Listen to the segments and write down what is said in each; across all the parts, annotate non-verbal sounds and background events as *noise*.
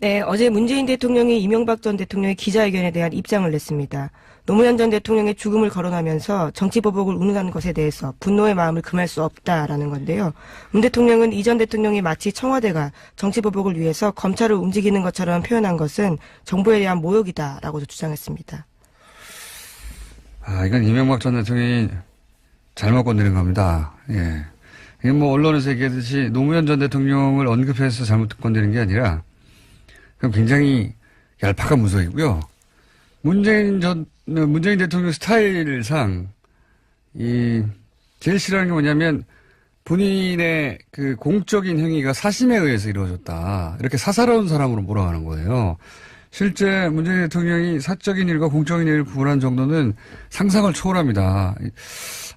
네, 어제 문재인 대통령이 이명박 전 대통령의 기자회견에 대한 입장을 냈습니다. 노무현 전 대통령의 죽음을 거론하면서 정치 보복을 운운하는 것에 대해서 분노의 마음을 금할 수 없다라는 건데요. 문 대통령은 이 전 대통령이 마치 청와대가 정치 보복을 위해서 검찰을 움직이는 것처럼 표현한 것은 정부에 대한 모욕이다라고도 주장했습니다. 아, 이건 이명박 전 대통령이 잘못 건드린 겁니다. 예. 이게 뭐 언론에서 얘기하듯이 노무현 전 대통령을 언급해서 잘못 건드린 게 아니라 굉장히 얄팍한 문서이고요. 문재인 전, 문재인 대통령 스타일상 이 제일 싫어하는 게 뭐냐면 본인의 그 공적인 행위가 사심에 의해서 이루어졌다. 이렇게 사사로운 사람으로 몰아가는 거예요. 실제 문재인 대통령이 사적인 일과 공적인 일을 구분한 정도는 상상을 초월합니다.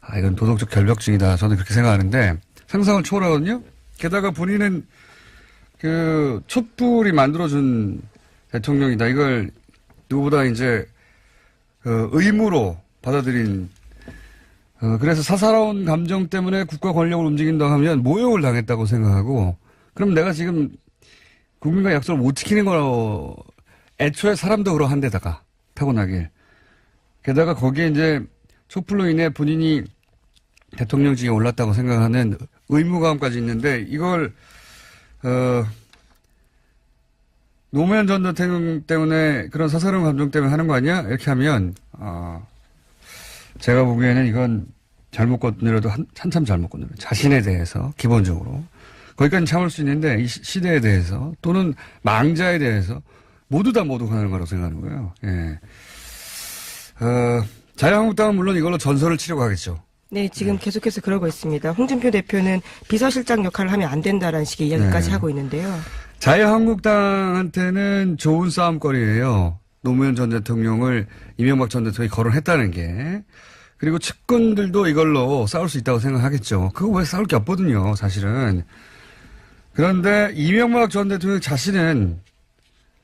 아, 이건 도덕적 결벽증이다. 저는 그렇게 생각하는데 상상을 초월하거든요. 게다가 본인은 그 촛불이 만들어준 대통령이다. 이걸 누구보다 이제 그 의무로 받아들인 어, 그래서 사사로운 감정 때문에 국가 권력을 움직인다 하면 모욕을 당했다고 생각하고 그럼 내가 지금 국민과 약속을 못 지키는 거로 애초에 사람도 그러한 데다가 타고나길 게다가 거기에 이제 촛불로 인해 본인이 대통령직에 올랐다고 생각하는 의무감까지 있는데 이걸 어 노무현 전 대통령 때문에 그런 사사로운 감정 때문에 하는 거 아니야? 이렇게 하면 어 제가 보기에는 이건 잘못 건드려도 한, 한참 잘못 건드려. 자신에 대해서, 기본적으로. 거기까지 참을 수 있는데, 이 시- 시대에 대해서, 또는 망자에 대해서, 모두 다 모독하는 거라고 생각하는 거예요. 예. 어, 자유한국당은 물론 이걸로 전설을 치려고 하겠죠. 네, 지금 계속해서 그러고 있습니다. 홍준표 대표는 비서실장 역할을 하면 안 된다라는 식의 이야기까지 네. 하고 있는데요. 자유한국당한테는 좋은 싸움거리예요. 노무현 전 대통령을 이명박 전 대통령이 거론했다는 게. 그리고 측근들도 이걸로 싸울 수 있다고 생각하겠죠. 그거 왜 싸울 게 없거든요, 사실은. 그런데 이명박 전 대통령 자신은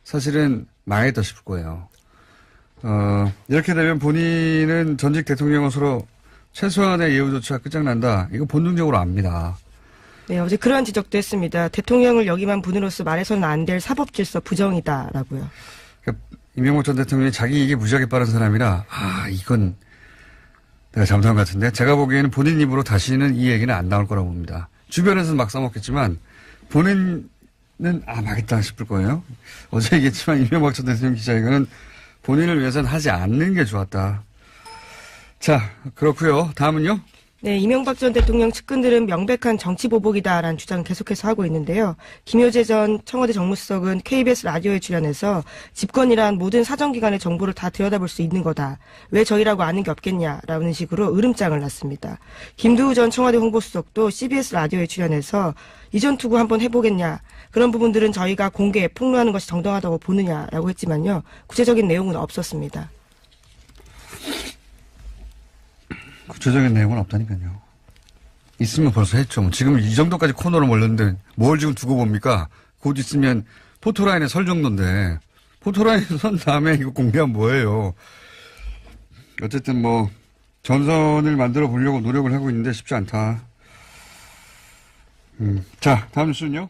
사실은 망했다 싶을 거예요. 어, 이렇게 되면 본인은 전직 대통령으로 서 최소한의 예우 조치가 끝장난다. 이거 본능적으로 압니다. 네, 어제 그러한 지적도 했습니다. 대통령을 여기만 분으로서 말해서는 안 될 사법 질서 부정이다라고요. 그러니까 이명박 전 대통령이 자기 이익이 무지하게 빠른 사람이라 아 이건 내가 잘못한 것 같은데 제가 보기에는 본인 입으로 다시는 이 얘기는 안 나올 거라고 봅니다. 주변에서는 막 써먹겠지만 본인은 아 망했다 싶을 거예요. 어제 얘기했지만 이명박 전 대통령 기자회견은 본인을 위해서는 하지 않는 게 좋았다. 자 그렇고요. 다음은요. 네, 이명박 전 대통령 측근들은 명백한 정치 보복이다라는 주장을 계속해서 하고 있는데요. 김효재 전 청와대 정무수석은 KBS 라디오에 출연해서 집권이란 모든 사정기관의 정보를 다 들여다볼 수 있는 거다. 왜 저희라고 아는 게 없겠냐라는 식으로 으름장을 놨습니다. 김두우 전 청와대 홍보수석도 CBS 라디오에 출연해서 이전 투구 한번 해보겠냐. 그런 부분들은 저희가 공개에 폭로하는 것이 정당하다고 보느냐라고 했지만요. 구체적인 내용은 없었습니다. 구체적인 내용은 없다니까요. 있으면 벌써 했죠. 뭐 지금 이 정도까지 코너로 몰렸는데 뭘 지금 두고 봅니까? 곧 있으면 포토라인에 설 정도인데 포토라인에 *laughs* 선 다음에 이거 공개하면 뭐예요? 어쨌든 뭐 전선을 만들어 보려고 노력을 하고 있는데 쉽지 않다. 음. 자, 다음 뉴스는요?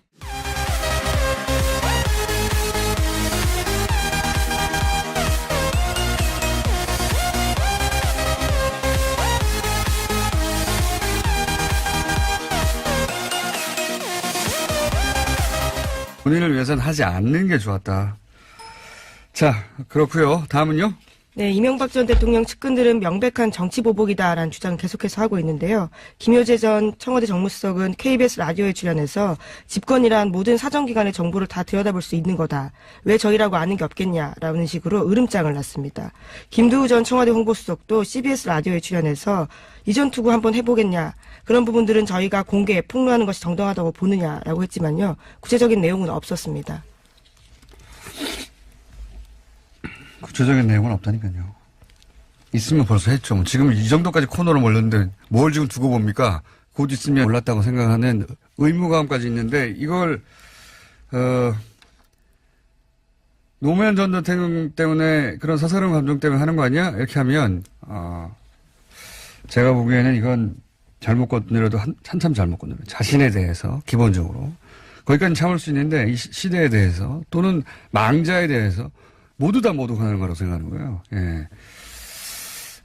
본인을 위해서는 하지 않는 게 좋았다. 자, 그렇고요. 다음은요? 네, 이명박 전 대통령 측근들은 명백한 정치 보복이다라는 주장을 계속해서 하고 있는데요. 김효재 전 청와대 정무수석은 KBS 라디오에 출연해서 집권이란 모든 사정기관의 정보를 다 들여다볼 수 있는 거다. 왜 저희라고 아는 게 없겠냐라는 식으로 으름장을 놨습니다. 김두우 전 청와대 홍보수석도 CBS 라디오에 출연해서 이전 투구 한번 해보겠냐. 그런 부분들은 저희가 공개에 폭로하는 것이 정당하다고 보느냐라고 했지만요. 구체적인 내용은 없었습니다. 구체적인 내용은 없다니까요. 있으면 벌써 했죠. 뭐 지금 이 정도까지 코너로 몰렸는데 뭘 지금 두고 봅니까? 곧 있으면 올랐다고 생각하는 의무감까지 있는데 이걸 어 노무현 전 대통령 때문에 그런 사사로운 감정 때문에 하는 거 아니야? 이렇게 하면 어 제가 보기에는 이건 잘못 건드려도 한, 한참 잘못 건드려. 자신에 대해서 기본적으로 거기까지 참을 수 있는데 이 시- 시대에 대해서 또는 망자에 대해서 모두 다 모독하는 거라고 생각하는 거예요. 예.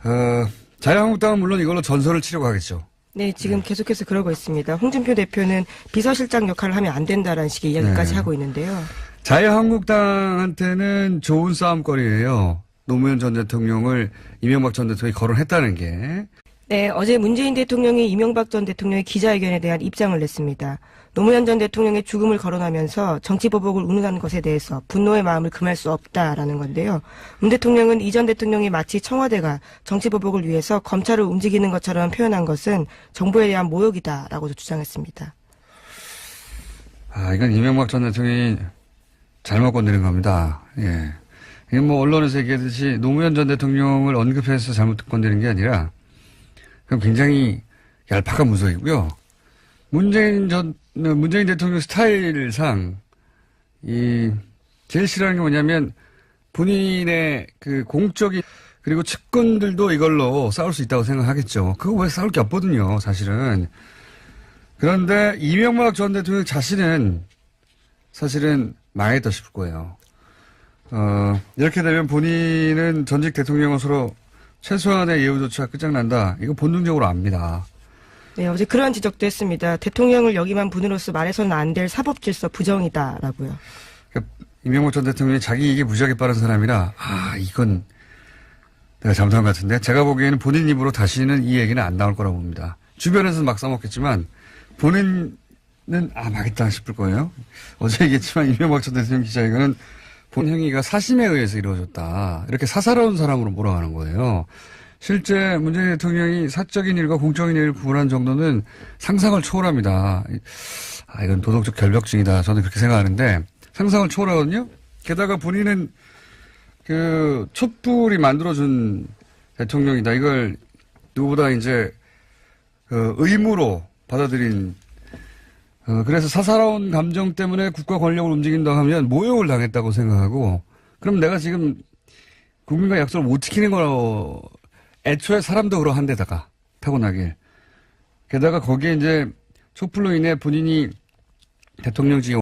어, 자유한국당은 물론 이걸로 전설을 치려고 하겠죠. 네, 지금 계속해서 그러고 있습니다. 홍준표 대표는 비서실장 역할을 하면 안 된다라는 식의 이야기까지 네. 하고 있는데요. 자유한국당한테는 좋은 싸움거리예요. 노무현 전 대통령을 이명박 전 대통령이 거론했다는 게. 네, 어제 문재인 대통령이 이명박 전 대통령의 기자회견에 대한 입장을 냈습니다. 노무현 전 대통령의 죽음을 거론하면서 정치보복을 운운하는 것에 대해서 분노의 마음을 금할 수 없다라는 건데요. 문 대통령은 이 전 대통령이 마치 청와대가 정치보복을 위해서 검찰을 움직이는 것처럼 표현한 것은 정부에 대한 모욕이다라고 주장했습니다. 아, 이건 이명박 전 대통령이 잘못 건드린 겁니다. 예. 이게 뭐 언론에서 얘기하듯이 노무현 전 대통령을 언급해서 잘못 건드린 게 아니라 굉장히 얄팍한 무속이고요. 문재인 전, 문재인 대통령 스타일상 이 제일 싫어하는 게 뭐냐면 본인의 그 공적인 그리고 측근들도 이걸로 싸울 수 있다고 생각하겠죠. 그거 왜 싸울 게 없거든요, 사실은. 그런데 이명박 전 대통령 자신은 사실은 망했다 싶을 거예요. 어, 이렇게 되면 본인은 전직 대통령으로서 최소한의 예우 조치가 끝장난다. 이거 본능적으로 압니다. 네, 어제 그러한 지적도 했습니다. 대통령을 역임한 분으로서 말해서는 안 될 사법 질서 부정이다라고요. 그러니까 이명박 전 대통령이 자기 이익에 무지하게 빠른 사람이라, 아, 이건 내가 잘못한 것 같은데, 제가 보기에는 본인 입으로 다시는 이 얘기는 안 나올 거라고 봅니다. 주변에서는 막 써먹겠지만, 본인은, 아, 망했다 싶을 거예요. 어제 얘기했지만, 이명박 전 대통령 기자회견은 본 행위가 사심에 의해서 이루어졌다. 이렇게 사사로운 사람으로 몰아가는 거예요. 실제 문재인 대통령이 사적인 일과 공적인 일을 구분한 정도는 상상을 초월합니다. 아, 이건 도덕적 결벽증이다. 저는 그렇게 생각하는데, 상상을 초월하거든요? 게다가 본인은 그 촛불이 만들어준 대통령이다. 이걸 누구보다 이제 그 의무로 받아들인 어, 그래서 사사로운 감정 때문에 국가 권력을 움직인다 하면 모욕을 당했다고 생각하고 그럼 내가 지금 국민과 약속을 못 지키는 거로 애초에 사람도 그러한데다가 타고나길. 게다가 거기에 이제 촛불로 인해 본인이 대통령직에